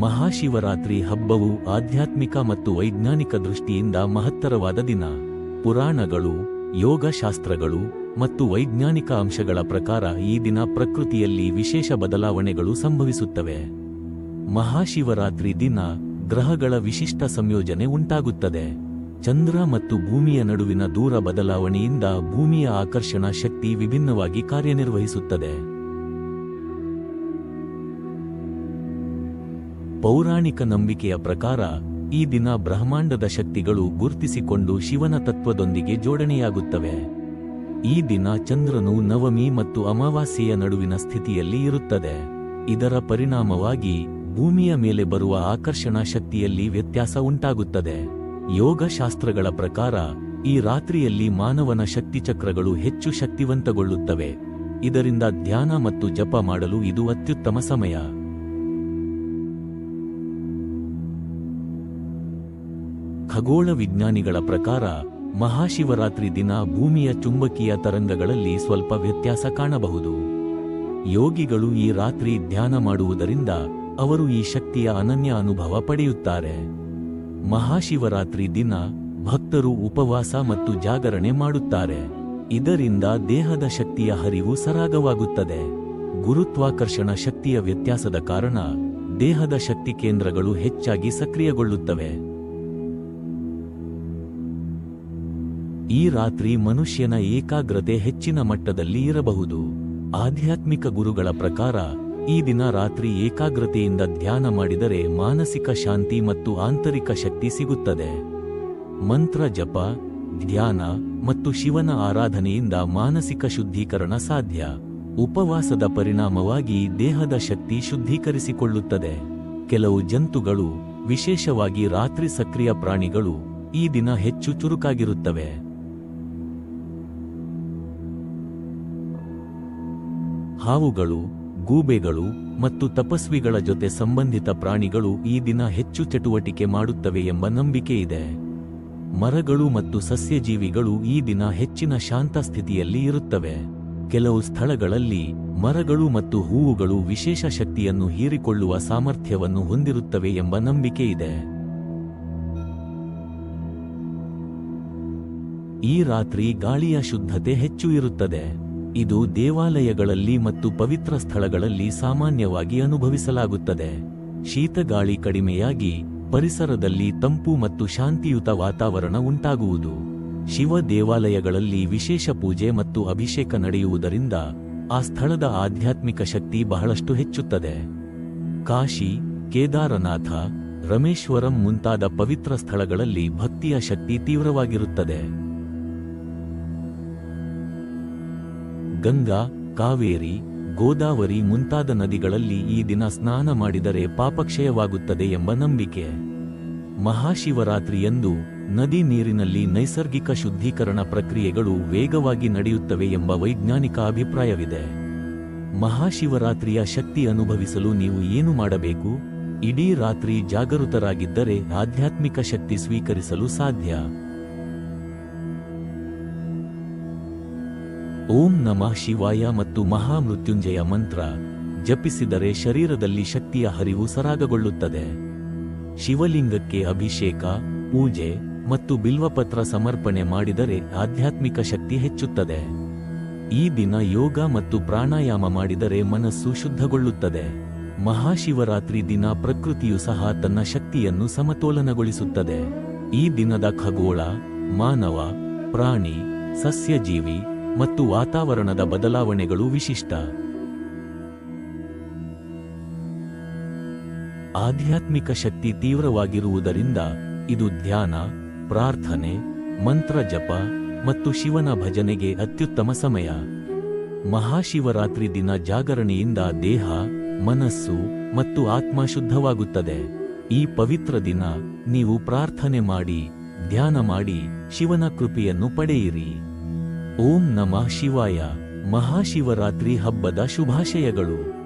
ಮಹಾಶಿವರಾತ್ರಿ ಹಬ್ಬವು ಆಧ್ಯಾತ್ಮಿಕ ಮತ್ತು ವೈಜ್ಞಾನಿಕ ದೃಷ್ಟಿಯಿಂದ ಮಹತ್ತರವಾದ ದಿನ. ಪುರಾಣಗಳು, ಯೋಗಶಾಸ್ತ್ರಗಳು ಮತ್ತು ವೈಜ್ಞಾನಿಕ ಅಂಶಗಳ ಪ್ರಕಾರ ಈ ದಿನ ಪ್ರಕೃತಿಯಲ್ಲಿ ವಿಶೇಷ ಬದಲಾವಣೆಗಳು ಸಂಭವಿಸುತ್ತವೆ. ಮಹಾಶಿವರಾತ್ರಿ ದಿನ ಗ್ರಹಗಳ ವಿಶಿಷ್ಟ ಸಂಯೋಜನೆ ಉಂಟಾಗುತ್ತದೆ. ಚಂದ್ರ ಮತ್ತು ಭೂಮಿಯ ನಡುವಿನ ದೂರ ಬದಲಾವಣೆಯಿಂದ ಭೂಮಿಯ ಆಕರ್ಷಣಾ ಶಕ್ತಿ ವಿಭಿನ್ನವಾಗಿ ಕಾರ್ಯನಿರ್ವಹಿಸುತ್ತದೆ. ಪೌರಾಣಿಕ ನಂಬಿಕೆಯ ಪ್ರಕಾರ, ಈ ದಿನ ಬ್ರಹ್ಮಾಂಡದ ಶಕ್ತಿಗಳು ಗುರುತಿಸಿಕೊಂಡು ಶಿವನ ತತ್ವದೊಂದಿಗೆ ಜೋಡಣೆಯಾಗುತ್ತವೆ. ಈ ದಿನ ಚಂದ್ರನು ನವಮಿ ಮತ್ತು ಅಮಾವಾಸ್ಯೆಯ ನಡುವಿನ ಸ್ಥಿತಿಯಲ್ಲಿ ಇರುತ್ತದೆ. ಇದರ ಪರಿಣಾಮವಾಗಿ ಭೂಮಿಯ ಮೇಲೆ ಬರುವ ಆಕರ್ಷಣಾ ಶಕ್ತಿಯಲ್ಲಿ ವ್ಯತ್ಯಾಸ ಉಂಟಾಗುತ್ತದೆ. ಯೋಗಶಾಸ್ತ್ರಗಳ ಪ್ರಕಾರ, ಈ ರಾತ್ರಿಯಲ್ಲಿ ಮಾನವನ ಶಕ್ತಿಚಕ್ರಗಳು ಹೆಚ್ಚು ಶಕ್ತಿವಂತಗೊಳ್ಳುತ್ತವೆ. ಇದರಿಂದ ಧ್ಯಾನ ಮತ್ತು ಜಪ ಮಾಡಲು ಇದು ಅತ್ಯುತ್ತಮ ಸಮಯ. ಖಗೋಳ ವಿಜ್ಞಾನಿಗಳ ಪ್ರಕಾರ, ಮಹಾಶಿವರಾತ್ರಿ ದಿನ ಭೂಮಿಯ ಚುಂಬಕೀಯ ತರಂಗಗಳಲ್ಲಿ ಸ್ವಲ್ಪ ವ್ಯತ್ಯಾಸ ಕಾಣಬಹುದು. ಯೋಗಿಗಳು ಈ ರಾತ್ರಿ ಧ್ಯಾನ ಮಾಡುವುದರಿಂದ ಅವರು ಈ ಶಕ್ತಿಯ ಅನನ್ಯ ಅನುಭವ ಪಡೆಯುತ್ತಾರೆ. ಮಹಾಶಿವರಾತ್ರಿ ದಿನ ಭಕ್ತರು ಉಪವಾಸ ಮತ್ತು ಜಾಗರಣೆ ಮಾಡುತ್ತಾರೆ. ಇದರಿಂದ ದೇಹದ ಶಕ್ತಿಯ ಹರಿವು ಸರಾಗವಾಗುತ್ತದೆ. ಗುರುತ್ವಾಕರ್ಷಣ ಶಕ್ತಿಯ ವ್ಯತ್ಯಾಸದ ಕಾರಣ ದೇಹದ ಶಕ್ತಿ ಕೇಂದ್ರಗಳು ಹೆಚ್ಚಾಗಿ ಸಕ್ರಿಯಗೊಳ್ಳುತ್ತವೆ. ಈ ರಾತ್ರಿ ಮನುಷ್ಯನ ಏಕಾಗ್ರತೆ ಹೆಚ್ಚಿನ ಮಟ್ಟದಲ್ಲಿ ಇರಬಹುದು. ಆಧ್ಯಾತ್ಮಿಕ ಗುರುಗಳ ಪ್ರಕಾರ, ಈ ದಿನ ರಾತ್ರಿ ಏಕಾಗ್ರತೆಯಿಂದ ಧ್ಯಾನ ಮಾಡಿದರೆ ಮಾನಸಿಕ ಶಾಂತಿ ಮತ್ತು ಆಂತರಿಕ ಶಕ್ತಿ ಸಿಗುತ್ತದೆ. ಮಂತ್ರ ಜಪ, ಧ್ಯಾನ ಮತ್ತು ಶಿವನ ಆರಾಧನೆಯಿಂದ ಮಾನಸಿಕ ಶುದ್ಧೀಕರಣ ಸಾಧ್ಯ. ಉಪವಾಸದ ಪರಿಣಾಮವಾಗಿ ದೇಹದ ಶಕ್ತಿ ಶುದ್ಧೀಕರಿಸಿಕೊಳ್ಳುತ್ತದೆ. ಕೆಲವು ಜಂತುಗಳು, ವಿಶೇಷವಾಗಿ ರಾತ್ರಿ ಸಕ್ರಿಯ ಪ್ರಾಣಿಗಳು, ಈ ದಿನ ಹೆಚ್ಚು ಚುರುಕಾಗಿರುತ್ತವೆ. ಹಾವುಗಳು, ಗೂಬೆಗಳು ಮತ್ತು ತಪಸ್ವಿಗಳ ಜೊತೆ ಸಂಬಂಧಿತ ಪ್ರಾಣಿಗಳು ಈ ದಿನ ಹೆಚ್ಚು ಚಟುವಟಿಕೆ ಮಾಡುತ್ತವೆ ಎಂಬ ನಂಬಿಕೆ ಇದೆ. ಮರಗಳು ಮತ್ತು ಸಸ್ಯಜೀವಿಗಳು ಈ ದಿನ ಹೆಚ್ಚಿನ ಶಾಂತ ಸ್ಥಿತಿಯಲ್ಲಿ ಇರುತ್ತವೆ. ಕೆಲವು ಸ್ಥಳಗಳಲ್ಲಿ ಮರಗಳು ಮತ್ತು ಹೂವುಗಳು ವಿಶೇಷ ಶಕ್ತಿಯನ್ನು ಹೀರಿಕೊಳ್ಳುವ ಸಾಮರ್ಥ್ಯವನ್ನು ಹೊಂದಿರುತ್ತವೆ ಎಂಬ ನಂಬಿಕೆ ಇದೆ. ಈ ರಾತ್ರಿ ಗಾಳಿಯ ಶುದ್ಧತೆ ಹೆಚ್ಚು ಇರುತ್ತದೆ. ಇದು ದೇವಾಲಯಗಳಲ್ಲಿ ಮತ್ತು ಪವಿತ್ರ ಸ್ಥಳಗಳಲ್ಲಿ ಸಾಮಾನ್ಯವಾಗಿ ಅನುಭವಿಸಲಾಗುತ್ತದೆ. ಶೀತಗಾಳಿ ಕಡಿಮೆಯಾಗಿ ಪರಿಸರದಲ್ಲಿ ತಂಪು ಮತ್ತು ಶಾಂತಿಯುತ ವಾತಾವರಣ ಉಂಟಾಗುವುದು. ಶಿವ ದೇವಾಲಯಗಳಲ್ಲಿ ವಿಶೇಷ ಪೂಜೆ ಮತ್ತು ಅಭಿಷೇಕ ನಡೆಯುವುದರಿಂದ ಆ ಸ್ಥಳದ ಆಧ್ಯಾತ್ಮಿಕ ಶಕ್ತಿ ಬಹಳಷ್ಟು ಹೆಚ್ಚುತ್ತದೆ. ಕಾಶಿ, ಕೇದಾರನಾಥ, ರಮೇಶ್ವರಂ ಮುಂತಾದ ಪವಿತ್ರ ಸ್ಥಳಗಳಲ್ಲಿ ಭಕ್ತಿಯ ಶಕ್ತಿ ತೀವ್ರವಾಗಿರುತ್ತದೆ. ಗಂಗಾ, ಕಾವೇರಿ, ಗೋದಾವರಿ ಮುಂತಾದ ನದಿಗಳಲ್ಲಿ ಈ ದಿನ ಸ್ನಾನ ಮಾಡಿದರೆ ಪಾಪಕ್ಷಯವಾಗುತ್ತದೆ ಎಂಬ ನಂಬಿಕೆ. ಮಹಾಶಿವರಾತ್ರಿಯಂದು ನದಿ ನೀರಿನಲ್ಲಿ ನೈಸರ್ಗಿಕ ಶುದ್ಧೀಕರಣ ಪ್ರಕ್ರಿಯೆಗಳು ವೇಗವಾಗಿ ನಡೆಯುತ್ತವೆ ಎಂಬ ವೈಜ್ಞಾನಿಕ ಅಭಿಪ್ರಾಯವಿದೆ. ಮಹಾಶಿವರಾತ್ರಿಯ ಶಕ್ತಿ ಅನುಭವಿಸಲು ನೀವು ಏನು ಮಾಡಬೇಕು? ಇಡೀ ರಾತ್ರಿ ಜಾಗೃತರಾಗಿದ್ದರೆ ಆಧ್ಯಾತ್ಮಿಕ ಶಕ್ತಿ ಸ್ವೀಕರಿಸಲು ಸಾಧ್ಯ. ಓಂ ನಮಃ ಶಿವಾಯ ಮತ್ತು ಮಹಾಮೃತ್ಯುಂಜಯ ಮಂತ್ರ ಜಪಿಸಿದರೆ ಶರೀರದಲ್ಲಿ ಶಕ್ತಿಯ ಹರಿವು ಸರಾಗಗೊಳ್ಳುತ್ತದೆ. ಶಿವಲಿಂಗಕ್ಕೆ ಅಭಿಷೇಕ, ಪೂಜೆ ಮತ್ತು ಬಿಲ್ವಪತ್ರ ಸಮರ್ಪಣೆ ಮಾಡಿದರೆ ಆಧ್ಯಾತ್ಮಿಕ ಶಕ್ತಿ ಹೆಚ್ಚುತ್ತದೆ. ಈ ದಿನ ಯೋಗ ಮತ್ತು ಪ್ರಾಣಾಯಾಮ ಮಾಡಿದರೆ ಮನಸ್ಸು ಶುದ್ಧಗೊಳ್ಳುತ್ತದೆ. ಮಹಾಶಿವರಾತ್ರಿ ದಿನ ಪ್ರಕೃತಿಯು ಸಹ ತನ್ನ ಶಕ್ತಿಯನ್ನು ಸಮತೋಲನಗೊಳಿಸುತ್ತದೆ. ಈ ದಿನದ ಖಗೋಳ, ಮಾನವ, ಪ್ರಾಣಿ, ಸಸ್ಯಜೀವಿ ಮತ್ತು ವಾತಾವರಣದ ಬದಲಾವಣೆಗಳು ವಿಶಿಷ್ಟ. ಆಧ್ಯಾತ್ಮಿಕ ಶಕ್ತಿ ತೀವ್ರವಾಗಿರುವುದರಿಂದ ಇದು ಧ್ಯಾನ, ಪ್ರಾರ್ಥನೆ, ಮಂತ್ರ ಜಪ ಮತ್ತು ಶಿವನ ಭಜನೆಗೆ ಅತ್ಯುತ್ತಮ ಸಮಯ. ಮಹಾಶಿವರಾತ್ರಿ ದಿನ ಜಾಗರಣೆಯಿಂದ ದೇಹ, ಮನಸ್ಸು ಮತ್ತು ಆತ್ಮ ಶುದ್ಧವಾಗುತ್ತದೆ. ಈ ಪವಿತ್ರ ದಿನ ನೀವು ಪ್ರಾರ್ಥನೆ ಮಾಡಿ, ಧ್ಯಾನ ಮಾಡಿ ಶಿವನ ಕೃಪೆಯನ್ನು ಪಡೆಯಿರಿ. ಓಂ ನಮಃ ಶಿವಾಯ. ಮಹಾಶಿವರಾತ್ರಿ ಹಬ್ಬದ ಶುಭಾಶಯಗಳು.